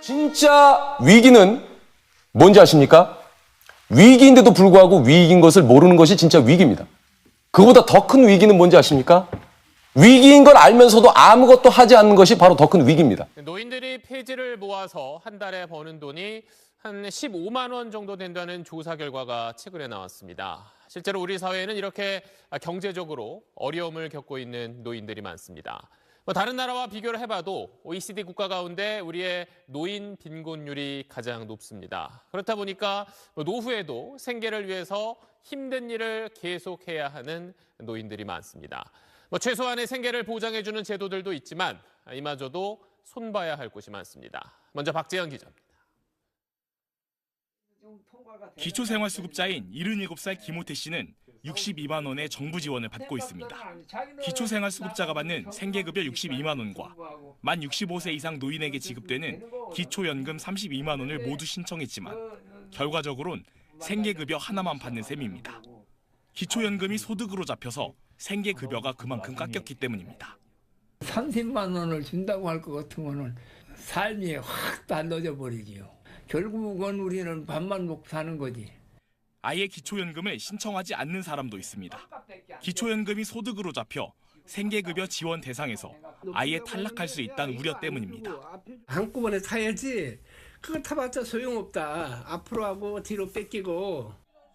진짜 위기는 뭔지 아십니까? 위기인데도 불구하고 위기인 것을 모르는 것이 진짜 위기입니다. 그보다 더 큰 위기는 뭔지 아십니까? 위기인 걸 알면서도 아무것도 하지 않는 것이 바로 더 큰 위기입니다. 노인들이 폐지를 모아서 한 달에 버는 돈이 한 15만 원 정도 된다는 조사 결과가 최근에 나왔습니다. 실제로 우리 사회에는 이렇게 경제적으로 어려움을 겪고 있는 노인들이 많습니다. 뭐 다른 나라와 비교를 해봐도 OECD 국가 가운데 우리의 노인 빈곤율이 가장 높습니다. 그렇다 보니까 뭐 노후에도 생계를 위해서 힘든 일을 계속해야 하는 노인들이 많습니다. 뭐 최소한의 생계를 보장해주는 제도들도 있지만 이마저도 손봐야 할 곳이 많습니다. 먼저 박재현 기자입니다. 기초생활수급자인 77살 김호태 씨는 62만 원의 정부 지원을 받고 있습니다. 기초생활수급자가 받는 생계급여 62만 원과 만 65세 이상 노인에게 지급되는 기초연금 32만 원을 모두 신청했지만 결과적으론 생계급여 하나만 받는 셈입니다. 기초연금이 소득으로 잡혀서 생계급여가 그만큼 깎였기 때문입니다. 30만 원을 준다고 할 것 같으면은 삶이 확 달라져 버리지요. 결국은 우리는 밥만 먹고 사는 거지. 아예 기초연금을 신청하지 않는 사람도 있습니다. 기초연금이 소득으로 잡혀 생계급여 지원 대상에서 아예 탈락할 수 있다는 우려 때문입니다. 한꺼번에 타야지. 그거 타봤자 소용없다. 앞으로 하고 뒤로 뺏기고.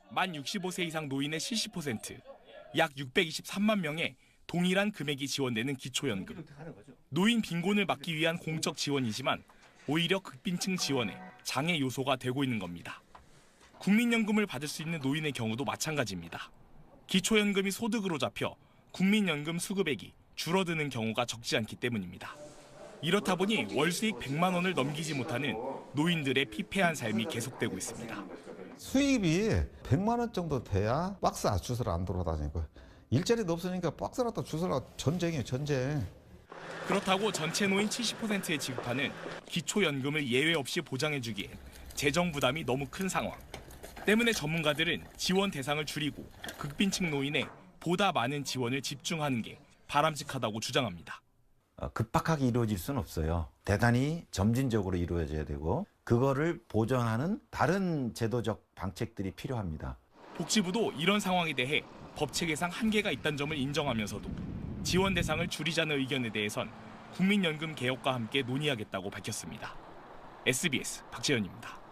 만 65세 이상 노인의 70%, 약 623만 명의 동일한 금액이 지원되는 기초연금. 노인 빈곤을 막기 위한 공적 지원이지만 오히려 극빈층 지원에 장애 요소가 되고 있는 겁니다. 국민연금을 받을 수 있는 노인의 경우도 마찬가지입니다. 기초연금이 소득으로 잡혀 국민연금 수급액이 줄어드는 경우가 적지 않기 때문입니다. 이렇다 보니 월 수익 100만 원을 넘기지 못하는 노인들의 피폐한 삶이 계속되고 있습니다. 수입이 100만 원 정도 돼야 박스 안 주스를 안 돌아다니고 일자리도 없으니까 박스라도 주스라 전쟁이에요 전쟁. 그렇다고 전체 노인 70%에 지급하는 기초연금을 예외 없이 보장해주기엔 재정 부담이 너무 큰 상황. 때문에 전문가들은 지원 대상을 줄이고 극빈층 노인에 보다 많은 지원을 집중하는 게 바람직하다고 주장합니다. 어, 급박하게 이루어질 수는 없어요. 대단히 점진적으로 이루어져야 되고 그거를 보전하는 다른 제도적 방책들이 필요합니다. 복지부도 이런 상황에 대해 법 체계상 한계가 있다는 점을 인정하면서도 지원 대상을 줄이자는 의견에 대해선 국민연금 개혁과 함께 논의하겠다고 밝혔습니다. SBS 박재현입니다.